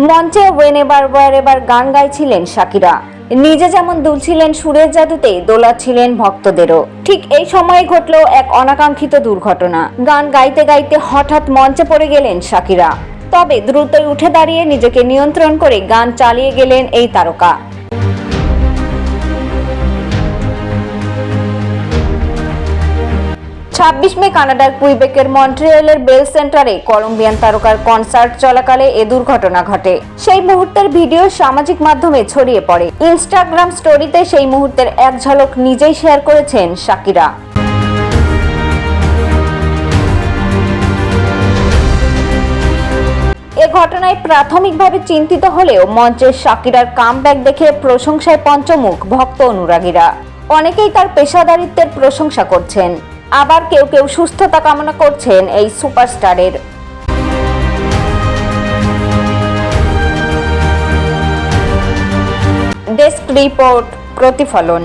মঞ্চে ওয়েন এবার ওয়ার এবার গান গাইছিলেন শাকিরা নিজে যেমন দুলছিলেন সুরের জাদুতে ছিলেন ভক্তদেরও। ঠিক এই সময়ে ঘটল এক অনাকাঙ্ক্ষিত দুর্ঘটনা। গান গাইতে গাইতে হঠাৎ মঞ্চে পড়ে গেলেন শাকিরা তবে দ্রুতই উঠে দাঁড়িয়ে নিজেকে নিয়ন্ত্রণ করে গান চালিয়ে গেলেন এই তারকা। ছাব্বিশ মে কানাডার কুইবেকের মন্ট্রিয়েলের বেল সেন্টারে কলম্বিয়ান তারকার কনসার্ট চলাকালে এ দুর্ঘটনা ঘটে। সেই মুহূর্তের ভিডিও সামাজিক মাধ্যমে ছড়িয়ে পড়ে। ইনস্টাগ্রাম স্টোরিতে সেই মুহূর্তের এক ঝলক নিজেই শেয়ার করেছেন শাকিরা এ ঘটনায় প্রাথমিকভাবে চিন্তিত হলেও মঞ্চের শাকিরার কামব্যাক দেখে প্রশংসায় পঞ্চমুখ ভক্ত অনুরাগীরা। অনেকেই তার পেশাদারিত্বের প্রশংসা করছেন। আবার কেউ কেউ সুস্থতা কামনা করছেন এই সুপারস্টারের। ডেস্ক রিপোর্ট প্রতিফলন।